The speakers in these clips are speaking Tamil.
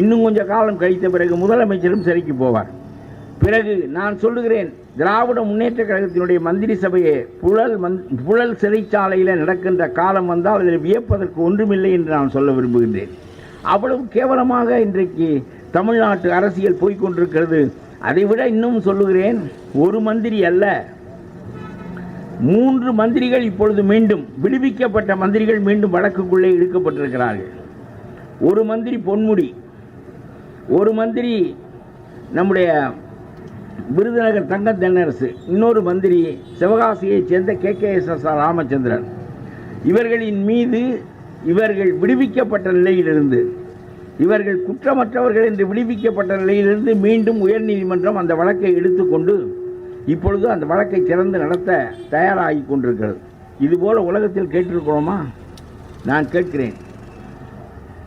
இன்னும் கொஞ்சம் காலம் கழித்த பிறகு முதலமைச்சரும் சிறைக்கு போவார். பிறகு நான் சொல்லுகிறேன் திராவிட முன்னேற்ற கழகத்தினுடைய மந்திரி சபையை புழல் மந் புழல் சிறைச்சாலையில் நடக்கின்ற காலம் வந்தால் அதில் வியப்பதற்கு ஒன்றுமில்லை என்று நான் சொல்ல விரும்புகின்றேன். அவ்வளவு கேவலமாக இன்றைக்கு தமிழ்நாட்டு அரசியல் போய்க்கொண்டிருக்கிறது அதைவிட இன்னும் சொல்லுகிறேன் ஒரு மந்திரி அல்ல. மூன்று மந்திரிகள் இப்பொழுது மீண்டும் விடுவிக்கப்பட்ட மந்திரிகள் மீண்டும் வழக்குக்குள்ளே இழுக்கப்பட்டிருக்கிறார்கள். ஒரு மந்திரி பொன்முடி ஒரு மந்திரி நம்முடைய விருதுநகர் தங்க தென்னரசு இன்னொரு மந்திரி சிவகாசியைச் சேர்ந்த K. K. S. S. R. Ramachandran. இவர்களின் மீது இவர்கள் விடுவிக்கப்பட்ட நிலையிலிருந்து இவர்கள் குற்றமற்றவர்கள் என்று விடுவிக்கப்பட்ட நிலையிலிருந்து மீண்டும் உயர்நீதிமன்றம் அந்த வழக்கை எடுத்துக்கொண்டு இப்பொழுது அந்த வழக்கை திறந்து நடத்த தயாராகி கொண்டிருக்கிறது. இதுபோல உலகத்தில் கேட்டிருக்கிறோமா? நான் கேட்கிறேன்.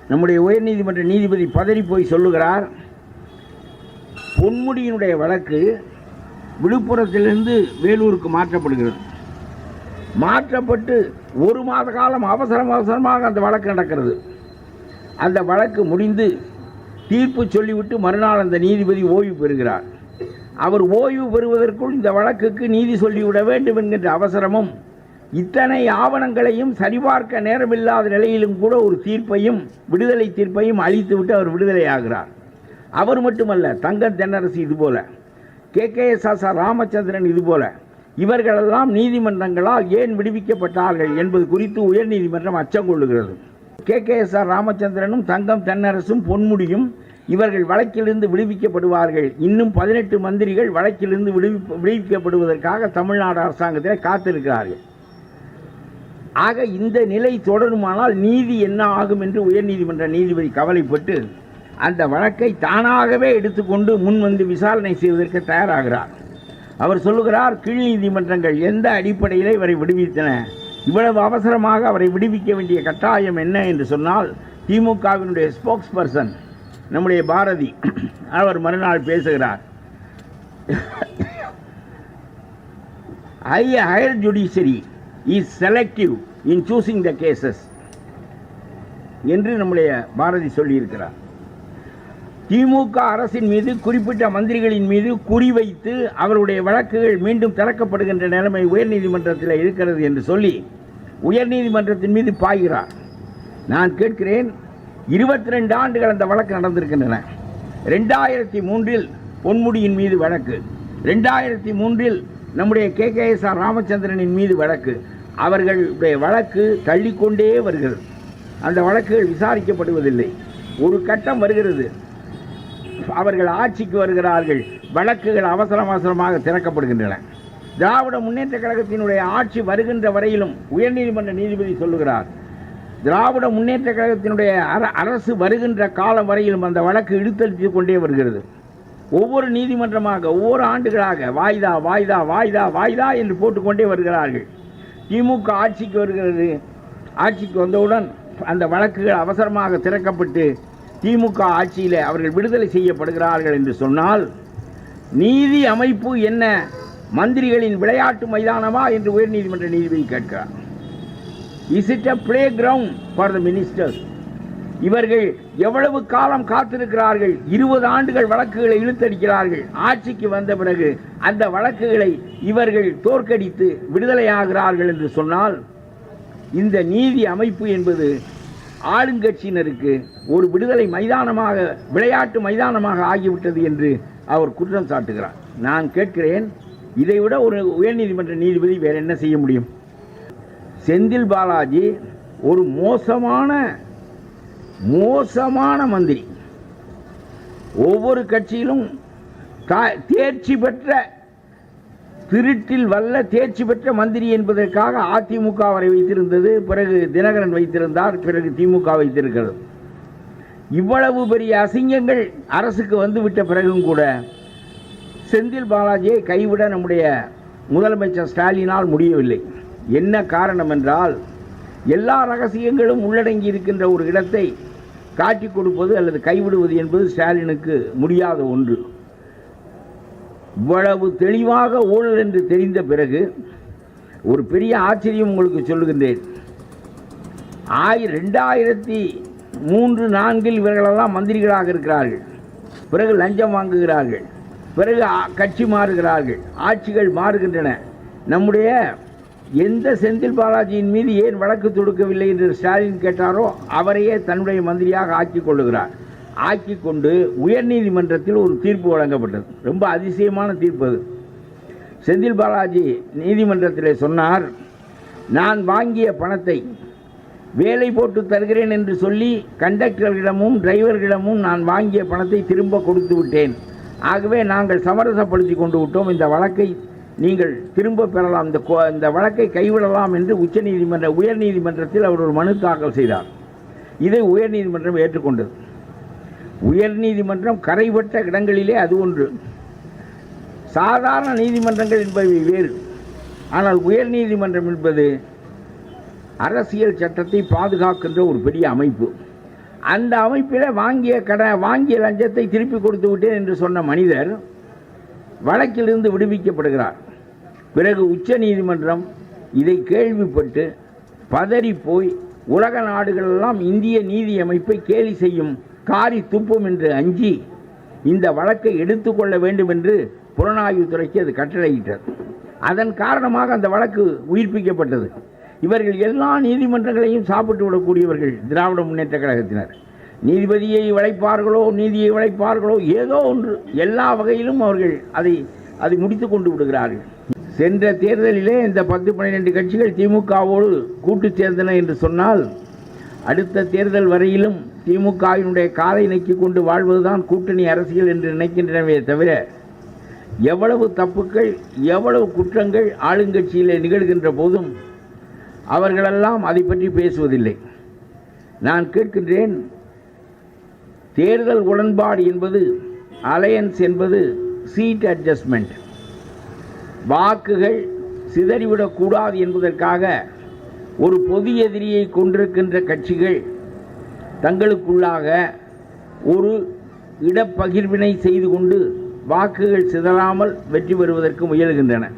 நம்முடைய உயர்நீதிமன்ற நீதிபதி பதறி போய் சொல்லுகிறார் பொன்முடியினுடைய வழக்கு விழுப்புரத்திலிருந்து வேலூருக்கு மாற்றப்படுகிறது. மாற்றப்பட்டு ஒரு மாத காலம் அவசரம் அவசரமாக அந்த வழக்கு நடக்கிறது. அந்த வழக்கு முடிந்து தீர்ப்பு சொல்லிவிட்டு மறுநாள் அந்த நீதிபதி ஓய்வு பெறுகிறார். அவர் ஓய்வு பெறுவதற்குள் இந்த வழக்குக்கு நீதி சொல்லிவிட வேண்டும் என்கின்ற அவசரமும் இத்தனை ஆவணங்களையும் சரிபார்க்க நேரமில்லாத நிலையிலும் கூட ஒரு தீர்ப்பையும் விடுதலை தீர்ப்பையும் அளித்துவிட்டு அவர் விடுதலை ஆகிறார். அவர் மட்டுமல்ல தங்க தென்னரசு இதுபோல K. K. S. R. Ramachandran இதுபோல இவர்களெல்லாம் நீதிமன்றங்களால் ஏன் விடுவிக்கப்பட்டார்கள் என்பது குறித்து உயர்நீதிமன்றம் அச்சம் கொள்ளுகிறது. கே. கே. எஸ். ஆர். ராமச்சந்திரனும் தங்கம் தென்னரசும் பொன்முடியும் இவர்கள் வழக்கிலிருந்து விடுவிக்கப்படுவார்கள். இன்னும் பதினெட்டு மந்திரிகள் வழக்கிலிருந்து விடுவி விடுவிக்கப்படுவதற்காக தமிழ்நாடு அரசாங்கத்தில் காத்திருக்கிறார்கள். ஆக இந்த நிலை தொடருமானால் நீதி என்ன ஆகும் என்று உயர்நீதிமன்ற நீதிபதி கவலைப்பட்டு அந்த வழக்கை தானாகவே எடுத்துக்கொண்டு முன் வந்து விசாரணை செய்வதற்கு தயாராகிறார். அவர் சொல்லுகிறார் கீழ் நீதிமன்றங்கள் எந்த அடிப்படையில் இவரை விடுவித்தன? இவ்வளவு அவசரமாக அவரை விடுவிக்க வேண்டிய கட்டாயம் என்ன? என்று சொன்னால் திமுகவினுடைய ஸ்போக்ஸ் பர்சன் நம்முடைய பாரதி அவர் மறுநாள் பேசுகிறார். I higher judiciary is selective in choosing the cases என்று நம்முடைய பாரதி சொல்லியிருக்கிறார். திமுக அரசின் மீது குறிப்பிட்ட மந்திரிகளின் மீது குறிவைத்து அவருடைய வழக்குகள் மீண்டும் திறக்கப்படுகின்ற நிலைமை உயர்நீதிமன்றத்தில் இருக்கிறது என்று சொல்லி உயர்நீதிமன்றத்தின் மீது பாய்கிறார். நான் கேட்கிறேன் இருபத்தி ரெண்டு ஆண்டுகள் அந்த வழக்கு நடந்திருக்கின்றன. ரெண்டாயிரத்தி மூன்றில் பொன்முடியின் மீது வழக்கு. ரெண்டாயிரத்தி மூன்றில் நம்முடைய கே கே எஸ் ஆர் ராமச்சந்திரனின் மீது வழக்கு. அவர்களுடைய வழக்கு தள்ளிக்கொண்டே வருகிறது. அந்த வழக்குகள் விசாரிக்கப்படுவதில்லை. ஒரு கட்டம் வருகிறது. அவர்கள் ஆட்சிக்கு வருகிறார்கள். வழக்குகள் அவசரம் அவசரமாக திறக்கப்படுகின்றன. திராவிட முன்னேற்ற கழகத்தினுடைய ஆட்சி வருகின்ற வரையிலும் உயர்நீதிமன்ற நீதிபதி சொல்லுகிறார் திராவிட முன்னேற்ற கழகத்தினுடைய அர அரசு வருகின்ற காலம் வரையிலும் அந்த வழக்கு இழுத்தடித்து கொண்டே வருகிறது. ஒவ்வொரு நீதிமன்றமாக ஒவ்வொரு ஆண்டுகளாக வாய்தா வாய்தா வாய்தா வாய்தா என்று போட்டுக்கொண்டே வருகிறார்கள். திமுக ஆட்சிக்கு வருகிறது. ஆட்சிக்கு வந்தவுடன் அந்த வழக்குகள் அவசரமாக திறக்கப்பட்டு திமுக ஆட்சியில் அவர்கள் விடுதலை செய்யப்படுகிறார்கள் என்று சொன்னால் நீதி அமைப்பு என்ன? மந்திரிகளின் விளையாட்டு மைதானமா என்று உயர்நீதிமன்ற நீதிபதி கேட்கிறார். Is it a playground for the ministers இவர்கள் எவ்வளவு காலம் காத்திருக்கிறார்கள்? இருபது ஆண்டுகள் வழக்குகளை இழுத்தடிக்கிறார்கள். ஆட்சிக்கு வந்த பிறகு அந்த வழக்குகளை இவர்கள் தோற்கடித்து விடுதலையாகிறார்கள் என்று சொன்னால் இந்த நீதி அமைப்பு என்பது ஆளுங்கட்சியினருக்கு ஒரு விடுதலை மைதானமாக விளையாட்டு மைதானமாக ஆகிவிட்டது என்று அவர் குற்றம் சாட்டுகிறார். நான் கேட்கிறேன் இதைவிட ஒரு உயர்நீதிமன்ற நீதிபதி வேறு என்ன செய்ய முடியும்? செந்தில் பாலாஜி ஒரு மோசமான மோசமான மந்திரி. ஒவ்வொரு கட்சியிலும் தா- தேர்ச்சி பெற்ற திருட்டில் வல்ல தேர்ச்சி பெற்ற மந்திரி என்பதற்காக அதிமுக அவரை வைத்திருந்தது பிறகு தினகரன் வைத்திருந்தார் பிறகு திமுக வைத்திருக்கிறது. இவ்வளவு பெரிய அசிங்கங்கள் அரசுக்கு வந்துவிட்ட பிறகும் கூட செந்தில் பாலாஜியை கைவிட நம்முடைய முதலமைச்சர் ஸ்டாலினால் முடியவில்லை. என்ன காரணம் என்றால் எல்லா ரகசியங்களும் உள்ளடங்கி இருக்கின்ற ஒரு இடத்தை காட்டி கொடுப்பது அல்லது கைவிடுவது என்பது ஸ்டாலினுக்கு முடியாத ஒன்று. இவ்வளவு தெளிவாக ஊழல் என்று தெரிந்த பிறகு ஒரு பெரிய ஆச்சரியம் உங்களுக்கு சொல்லுகின்றேன். ஆய் ரெண்டாயிரத்தி மூன்று நான்கில் இவர்களெல்லாம் மந்திரிகளாக இருக்கிறார்கள். பிறகு லஞ்சம் வாங்குகிறார்கள். பிறகு கட்சி மாறுகிறார்கள். ஆட்சிகள் மாறுகின்றன. நம்முடைய எந்த செந்தில் பாலாஜியின் மீது ஏன் வழக்கு தொடுக்கவில்லை என்று ஸ்டாலின் கேட்டாரோ அவரையே தன்னுடைய மந்திரியாக ஆக்கிக் கொள்ளுகிறார். ஆக்கி கொண்டு உயர்நீதிமன்றத்தில் ஒரு தீர்ப்பு வழங்கப்பட்டது. ரொம்ப அதிசயமான தீர்ப்பு அது. செந்தில் பாலாஜி நீதிமன்றத்தில் சொன்னார் நான் வாங்கிய பணத்தை வேலை போட்டு தருகிறேன் என்று சொல்லி கண்டக்டர்களிடமும் டிரைவர்களிடமும் நான் வாங்கிய பணத்தை திரும்ப கொடுத்து விட்டேன். ஆகவே நாங்கள் சமரசப்படுத்தி கொண்டு விட்டோம். இந்த வழக்கை நீங்கள் திரும்ப பெறலாம். இந்த கோ- இந்த வழக்கை கைவிடலாம் என்று உச்சநீதிமன்ற உயர்நீதிமன்றத்தில் அவர் ஒரு மனு தாக்கல் செய்தார். இதை உயர்நீதிமன்றம் ஏற்றுக்கொண்டது. உயர்நீதிமன்றம் கரைபட்ட இடங்களிலே அது ஒன்று. சாதாரண நீதிமன்றங்கள் என்பவை வேறு. ஆனால் உயர்நீதிமன்றம் என்பது அரசியல் சட்டத்தை பாதுகாக்கின்ற ஒரு பெரிய அமைப்பு. அந்த அமைப்பில் வாங்கிய கட வாங்கிய லஞ்சத்தை திருப்பி கொடுத்து விட்டேன் என்று சொன்ன மனிதர் வழக்கிலிருந்து விடுவிக்கப்படுகிறார். பிறகு உச்ச நீதிமன்றம் இதை கேள்விப்பட்டு பதறி போய் உலக நாடுகளெல்லாம் இந்திய நீதி அமைப்பை கேலி செய்யும் காரி துப்பும் என்று அஞ்சி இந்த வழக்கை எடுத்துக்கொள்ள வேண்டும் என்று புலனாய்வுத்துறைக்கு அது கட்டளையிட்டது. அதன் காரணமாக அந்த வழக்கு உயிர்ப்பிக்கப்பட்டது. இவர்கள் எல்லா நீதிமன்றங்களையும் சாப்பிட்டு விடக்கூடியவர்கள் திராவிட முன்னேற்ற கழகத்தினர். நீதிபதியை வளைப்பார்களோ நீதியை வளைப்பார்களோ ஏதோ ஒன்று. எல்லா வகையிலும் அவர்கள் அதை அதை முடித்து கொண்டு விடுகிறார்கள். சென்ற தேர்தலிலே இந்த பத்து பன்னிரெண்டு கட்சிகள் திமுகவோடு கூட்டு சேர்ந்தன என்று சொன்னால் அடுத்த தேர்தல் வரையிலும் திமுகவினுடைய காலை நக்கி கொண்டு வாழ்வதுதான் கூட்டணி அரசியல் என்று நினைக்கின்றனவே தவிர எவ்வளவு தப்புக்கள் எவ்வளவு குற்றங்கள் ஆளுங்கட்சியிலே நிகழ்கின்ற போதும் அவர்களெல்லாம் அதை பற்றி பேசுவதில்லை. நான் கேட்கின்றேன் தேர்தல் உடன்பாடு என்பது அலையன்ஸ் என்பது சீட் அட்ஜஸ்ட்மெண்ட். வாக்குகள் சிதறிவிடக்கூடாது என்பதற்காக ஒரு பொது எதிரியை கொண்டிருக்கின்ற கட்சிகள் தங்களுக்குள்ளாக ஒரு இடப்பகிர்வினை செய்து கொண்டு வாக்குகள் சிதறாமல் வெற்றி பெறுவதற்கு முயலுகின்றன.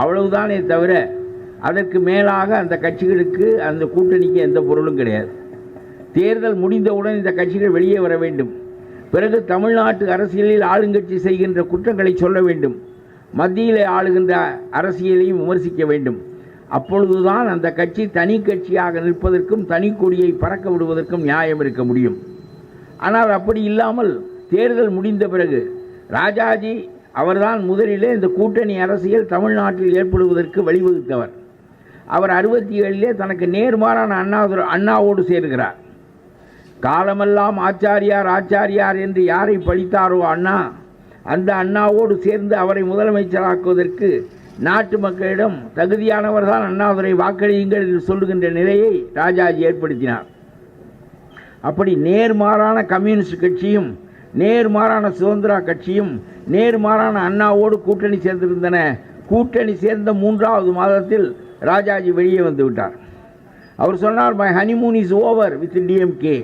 அவ்வளவுதானே தவிர அதற்கு மேலாக அந்த கட்சிகளுக்கு அந்த கூட்டணிக்கு எந்த பொருளும் கிடையாது. தேர்தல் முடிந்தவுடன் இந்த கட்சிகள் வெளியே வர வேண்டும். பிறகு தமிழ்நாட்டு அரசியலில் ஆளுங்கட்சி செய்கின்ற குற்றங்களை சொல்ல வேண்டும். மத்தியிலே ஆளுகின்ற அரசியலையும் விமர்சிக்க வேண்டும். அப்பொழுதுதான் அந்த கட்சி தனி கட்சியாக நிற்பதற்கும் தனி கொடியை பறக்க விடுவதற்கும் நியாயம் இருக்க முடியும். ஆனால் அப்படி இல்லாமல் தேர்தல் முடிந்த பிறகு ராஜாஜி அவர்தான் முதலிலே இந்த கூட்டணி அரசியல் தமிழ்நாட்டில் ஏற்படுவதற்கு வழிவகுத்தவர். அவர் அறுபத்தி ஏழிலே தனக்கு நேர்மாறான அண்ணா அண்ணாவோடு சேர்கிறார். காலமெல்லாம் ஆச்சாரியார் ஆச்சாரியார் என்று யாரை பழித்தாரோ அண்ணா அந்த அண்ணாவோடு சேர்ந்து அவரை முதலமைச்சராக்குவதற்கு நாட்டு மக்களிடம் தகுதியானவர்தான் அண்ணாதுரை வாக்களியுங்கள் என்று சொல்லுகின்ற நிலையை ராஜாஜி ஏற்படுத்தினார். அப்படி நேர்மாறான கம்யூனிஸ்ட் கட்சியும் நேர்மாறான சுதந்திரா கட்சியும் நேர்மாறான அண்ணாவோடு கூட்டணி சேர்ந்திருந்தன. கூட்டணி சேர்ந்த மூன்றாவது மாதத்தில் ராஜாஜி வெளியே வந்து விட்டார் அவர் சொன்னார் my honeymoon is over with DMK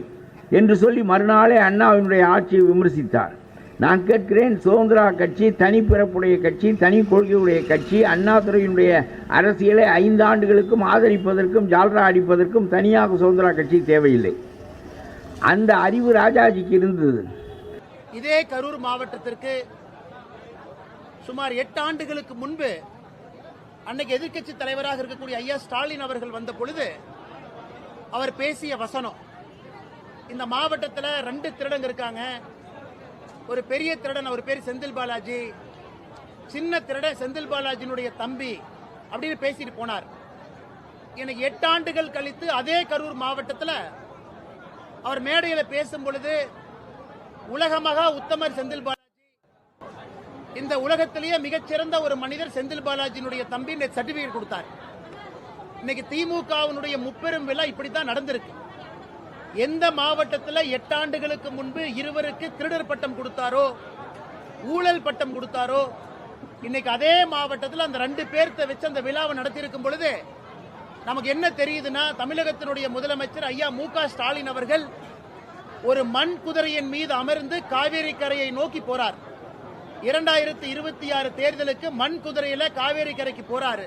என்று சொல்லி மறுநாளே அண்ணாவினுடைய ஆட்சியை விமர்சித்தார். நான் கேட்கிறேன் சுதந்திரா கட்சி தனிப்பிறப்புடைய கட்சி தனி கொள்கையுடைய கட்சி அண்ணாதுறையினுடைய அரசியலை ஐந்து ஆண்டுகளுக்கும் ஆதரிப்பதற்கும் ஜால்ரா அடிப்பதற்கும் தனியாக சுதந்திரா கட்சி தேவையில்லை. அந்த அறிவு ராஜாஜிக்கு இருந்தது. இதே கரூர் மாவட்டத்திற்கு சுமார் எட்டு ஆண்டுகளுக்கு முன்பு அன்னைக்கு எதிர்க்கட்சி தலைவராக இருக்கக்கூடிய ஐயா ஸ்டாலின் அவர்கள் வந்த பொழுது அவர் பேசிய வசனம் இந்த மாவட்டத்தில் ரெண்டு திருடங்க இருக்காங்க. ஒரு பெரிய திருடன் அவர் பேர் செந்தில் பாலாஜி. சின்ன திருடன் செந்தில் பாலாஜியினுடைய தம்பி அப்படின்னு பேசிட்டு போனார். எனக்கு எட்டு ஆண்டுகள் கழித்து அதே கரூர் மாவட்டத்தில் அவர் மேடையில் பேசும் பொழுது உலகமாக உத்தமர் செந்தில் பாலாஜி. இந்த உலகத்திலேயே மிகச்சிறந்த ஒரு மனிதர் செந்தில் பாலாஜியினுடைய தம்பி சர்டிபிகேட் கொடுத்தார். இன்னைக்கு திமுகவினுடைய முப்பெரும் விழா இப்படித்தான் நடந்திருக்கு. எந்த மாவட்டத்தில் எட்டாண்டுகளுக்கு முன்பு இருவருக்கு திருடர் பட்டம் கொடுத்தாரோ ஊழல் பட்டம் கொடுத்தாரோ இன்னைக்கு அதே மாவட்டத்தில் அந்த ரெண்டு பேர்த்த வச்சு அந்த விழாவை நடத்தியிருக்கும் பொழுது நமக்கு என்ன தெரியுதுன்னா தமிழகத்தினுடைய முதலமைச்சர் ஐயா மு ஸ்டாலின் அவர்கள் ஒரு மண் குதிரையின் மீது அமர்ந்து காவேரி கரையை நோக்கி போறார். இரண்டாயிரத்தி இருபத்தி ஆறு தேர்தலுக்கு மண் குதிரையில காவேரி கரைக்கு போறாரு.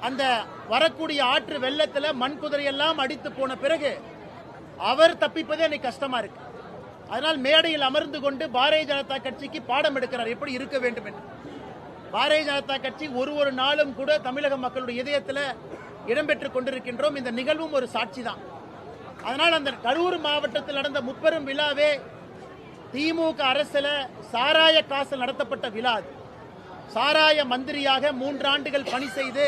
அந்த வரக்கூடிய ஆற்று வெள்ளத்துல மண் குதிரையெல்லாம் அடித்து போன பிறகு அவர் தப்பிப்பதே எனக்கு கஷ்டமா இருக்கு. அதனால் மேடையில் அமர்ந்து கொண்டு பாரதிய ஜனதா கட்சிக்கு பாடம் எடுக்கிறார். எப்படி இருக்க வேண்டும் என்று. பாரதிய ஜனதா கட்சி ஒரு ஒரு நாளும் கூட தமிழக மக்களுடைய இதயத்தில் இடம்பெற்றுக் கொண்டிருக்கின்றோம். இந்த நிகழ்வும் ஒரு சாட்சி தான் அதனால் அந்த கரூர் மாவட்டத்தில் நடந்த முப்பெரும் விழாவே திமுக அரசில் சாராய காசில் நடத்தப்பட்ட விழா அது. சாராய மந்திரியாக மூன்று ஆண்டுகள் பணி செய்து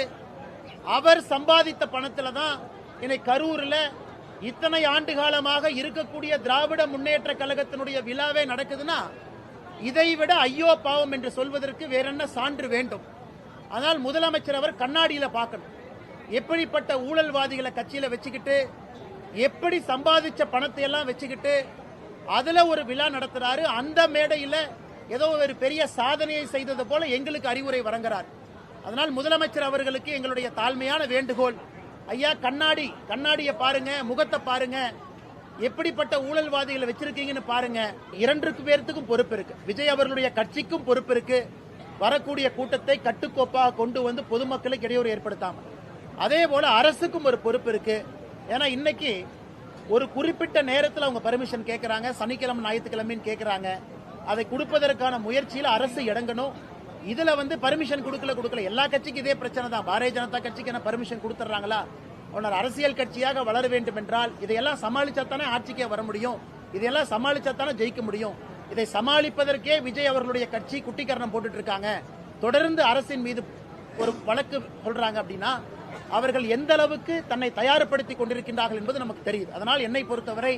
அவர் சம்பாதித்த பணத்தில் தான் என்னை கரூரில் இத்தனை ஆண்டு காலமாக இருக்கக்கூடிய திராவிட முன்னேற்ற கழகத்தினுடைய விழாவே நடக்குதுன்னா இதை விட ஐயோ பாவம் என்று சொல்வதற்கு வேற என்ன சான்று வேண்டும்? ஆனால் முதலமைச்சர் அவர் கண்ணாடியில பார்க்கணும். எப்படிப்பட்ட ஊழல்வாதிகளை கட்சியில வச்சுக்கிட்டு எப்படி சம்பாதிச்ச பணத்தை எல்லாம் வச்சுக்கிட்டு அதுல ஒரு விழா நடத்துறாரு. அந்த மேடையில ஏதோ ஒரு பெரிய சாதனையை செய்தது போல எங்களுக்கு அறிவுரை வழங்குறார். அதனால் முதலமைச்சர் அவர்களுக்கு எங்களுடைய தாழ்மையான வேண்டுகோள். ஐயா கண்ணாடி கண்ணாடியை பாருங்க முகத்தை பாருங்க. எப்படிப்பட்ட ஊழல்வாதிகளை வச்சிருக்கீங்கன்னு பாருங்க. இரண்டுக்கு பேர்த்துக்கும் பொறுப்பு இருக்கு. விஜய் அவர்களுடைய கட்சிக்கும் பொறுப்பு இருக்கு. வரக்கூடிய கூட்டத்தை கட்டுக்கோப்பாக கொண்டு வந்து பொதுமக்களுக்கு இடையூறு ஏற்படுத்தாம. அதே போல அரசுக்கும் ஒரு பொறுப்பு இருக்கு. ஏன்னா இன்னைக்கு ஒரு குறிப்பிட்ட நேரத்தில் அவங்க பர்மிஷன் கேட்கறாங்க சனிக்கிழமை ஞாயிற்றுக்கிழமைன்னு கேட்கறாங்க அதை கொடுப்பதற்கான முயற்சியில் அரசு இடங்கணும் இதுல வந்து பர்மிஷன் கொடுக்கல கொடுக்கல. எல்லா கட்சிக்கும் இதே பிரச்சனை தான். பாரதிய ஜனதா கட்சிக்கு என்ன பர்மிஷன் கொடுத்துறாங்களா உன்னர் அரசியல் கட்சியாக வளர வேண்டும் என்றால் இதையெல்லாம் சமாளிச்சாத்தானே ஆட்சிக்கே வர முடியும். இதையெல்லாம் சமாளிச்சாத்தானே ஜெயிக்க முடியும். இதை சமாளிப்பதற்கே விஜய் அவர்களுடைய கட்சி குட்டிக்கரணம் போட்டுட்டு இருக்காங்க தொடர்ந்து அரசின் மீது ஒரு வழக்கு சொல்றாங்க அப்படின்னா அவர்கள் எந்த அளவுக்கு தன்னை தயார்படுத்திக் கொண்டிருக்கின்றார்கள் என்பது நமக்கு தெரியுது. அதனால் என்னை பொறுத்தவரை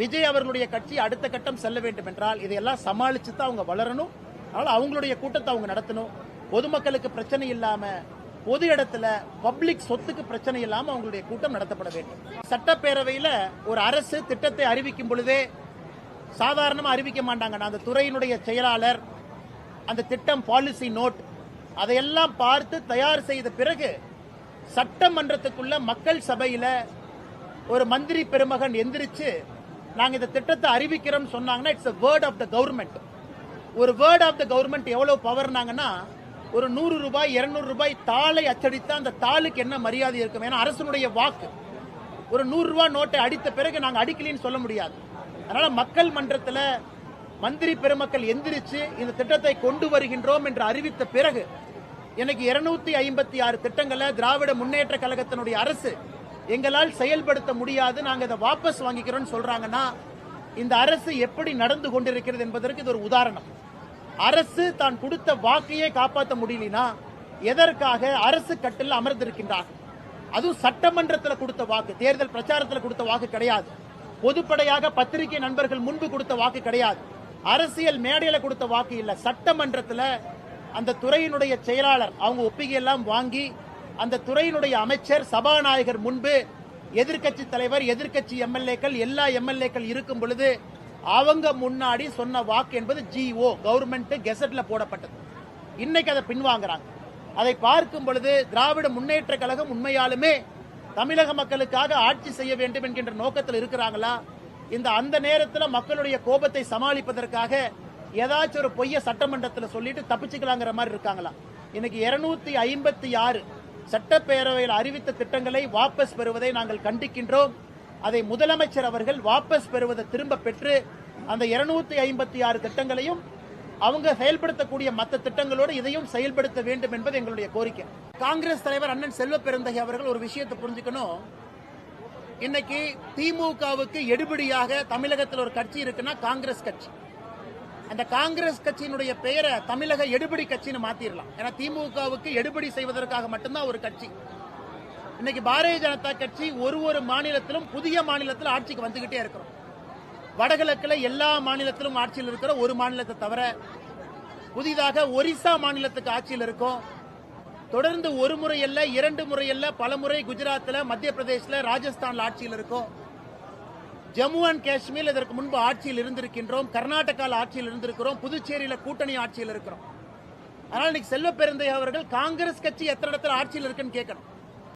விஜய் அவர்களுடைய கட்சி அடுத்த கட்டம் செல்ல வேண்டும் என்றால் இதையெல்லாம் சமாளிச்சு தான் அவங்க வளரணும். அதனால் அவங்களுடைய கூட்டத்தை அவங்க நடத்தணும். பொதுமக்களுக்கு பிரச்சனை இல்லாமல் பொது இடத்துல பப்ளிக் சொத்துக்கு பிரச்சனை இல்லாமல் அவங்களுடைய கூட்டம் நடத்தப்பட வேண்டும். சட்டப்பேரவையில் ஒரு அரசு திட்டத்தை அறிவிக்கும் பொழுதே சாதாரணமாக அறிவிக்க மாட்டாங்க. நான் அந்த துறையினுடைய செயலாளர் அந்த திட்டம் பாலிசி நோட் அதையெல்லாம் பார்த்து தயார் செய்த பிறகு சட்டமன்றத்துக்குள்ள மக்கள் சபையில் ஒரு மந்திரி பெருமகன் எந்திரிச்சு நாங்கள் இந்த திட்டத்தை அறிவிக்கிறோம் சொன்னாங்கன்னா it's word of the government ஒரு வேர்ட் ஆஃப் த கவர்மெண்ட் எவ்வளவு பவர்னாங்கன்னா ஒரு நூறு ரூபாய் இருநூறு ரூபாய் தாளை அச்சடித்தா அந்த தாளுக்கு என்ன மரியாதை இருக்கும்? ஏன்னா அரசனுடைய வாக்கு. ஒரு நூறு ரூபாய் நோட்டை அடித்த பிறகு நாங்கள் அடிக்கலின்னு சொல்ல முடியாது. அதனால மக்கள் மன்றத்தில் மந்திரி பெருமக்கள் எந்திரிச்சு இந்த திட்டத்தை கொண்டு வருகின்றோம் என்று அறிவித்த பிறகு எனக்கு இருநூத்தி ஐம்பத்தி ஆறு திட்டங்களை திராவிட முன்னேற்ற கழகத்தினுடைய அரசு எங்களால் செயல்படுத்த முடியாது நாங்கள் இதை வாபஸ் வாங்கிக்கிறோம்னு சொல்றாங்கன்னா இந்த அரசு எப்படி நடந்து கொண்டிருக்கிறது என்பதற்கு இது ஒரு உதாரணம். அரசு தான் கொடுத்த வாக்கையே காப்பாற்ற முடியலனா எதற்காக அரசு கட்டில் அமர்ந்திருக்கின்றார்? அதுவும் சட்டமன்றத்தில் கொடுத்த வாக்கு தேர்தல் பிரச்சாரத்தில் கொடுத்த வாக்கு கிடையாது. பொதுப்படையாக பத்திரிகை நண்பர்கள் முன்பு கொடுத்த வாக்கு கிடையாது. அரசியல் மேடையில் கொடுத்த வாக்கு இல்லை. சட்டமன்றத்தில் அந்த துறையினுடைய செயலாளர் அவங்க ஒப்பிகை எல்லாம் வாங்கி அந்த துறையினுடைய அமைச்சர் சபாநாயகர் முன்பு எதிர்க்கட்சி தலைவர் எதிர்க்கட்சி எம்எல்ஏக்கள் எல்லா எம்எல்ஏக்கள் இருக்கும் பொழுது அவங்க முன்னாடி சொன்ன வாக்கு என்பது ஜிஓ கவர்மெண்ட் கெசட்ல போடப்பட்டது. இன்னைக்கு அதை பின்வாங்குறாங்க. அதை பார்க்கும் பொழுது திராவிட முன்னேற்ற கழகம் உண்மையாலுமே தமிழக மக்களுக்காக ஆட்சி செய்ய வேண்டும் என்கின்ற நோக்கத்தில் இருக்கிறாங்களா? இந்த அந்த நேரத்தில் மக்களுடைய கோபத்தை சமாளிப்பதற்காக ஏதாச்சும் ஒரு பொய்ய சட்டமன்றத்தில் சொல்லிட்டு தப்பிச்சுக்கலாங்கிற மாதிரி இருக்காங்களா? இன்னைக்கு இருநூத்தி ஐம்பத்தி ஆறு சட்டப்பேரவையில் அறிவித்த திட்டங்களை வாபஸ் பெறுவதை நாங்கள் கண்டிக்கின்றோம். அதை முதலமைச்சர் அவர்கள் வாபஸ் பெறுவதை திரும்ப பெற்று அந்த இருநூத்தி ஐம்பத்தி ஆறு திட்டங்களையும் அவங்க செயல்படுத்தக்கூடிய மற்ற திட்டங்களோடு இதையும் செயல்படுத்த வேண்டும் என்பது எங்களுடைய கோரிக்கை. காங்கிரஸ் தலைவர் அண்ணன் செல்வ பெருந்தகை அவர்கள் ஒரு விஷயத்தை புரிஞ்சுக்கணும். இன்னைக்கு திமுகவுக்கு எடுபடியாக தமிழகத்தில் ஒரு கட்சி இருக்குன்னா காங்கிரஸ் கட்சி. அந்த காங்கிரஸ் கட்சியினுடைய பெயரை தமிழக எடுபடி கட்சின்னு மாத்திரலாம். ஏன்னா திமுகவுக்கு எடுபடி செய்வதற்காக மட்டும்தான் ஒரு கட்சி. இன்னைக்கு பாரதிய ஜனதா கட்சி ஒரு ஒரு மாநிலத்திலும் புதிய மாநிலத்தில் ஆட்சிக்கு வந்துகிட்டே இருக்கிறோம். வடகிழக்கில் எல்லா மாநிலத்திலும் ஆட்சியில் இருக்கிற ஒரு மாநிலத்தை தவிர புதிதாக ஒரிசா மாநிலத்துக்கு ஆட்சியில் இருக்கும். தொடர்ந்து ஒரு முறையல்ல இரண்டு முறையல்ல பல முறை குஜராத்தில் மத்திய பிரதேசில் ராஜஸ்தான்ல ஆட்சியில் இருக்கும். ஜம்மு அண்ட் காஷ்மீர் இதற்கு முன்பு ஆட்சியில் இருந்திருக்கின்றோம். கர்நாடகாவில் ஆட்சியில் இருந்திருக்கிறோம். புதுச்சேரியில் கூட்டணி ஆட்சியில் இருக்கிறோம். ஆனால் இன்னைக்கு செல்வ பெருந்தை அவர்கள் காங்கிரஸ் கட்சி எத்தனை இடத்துல ஆட்சியில் இருக்குன்னு கேட்கணும்.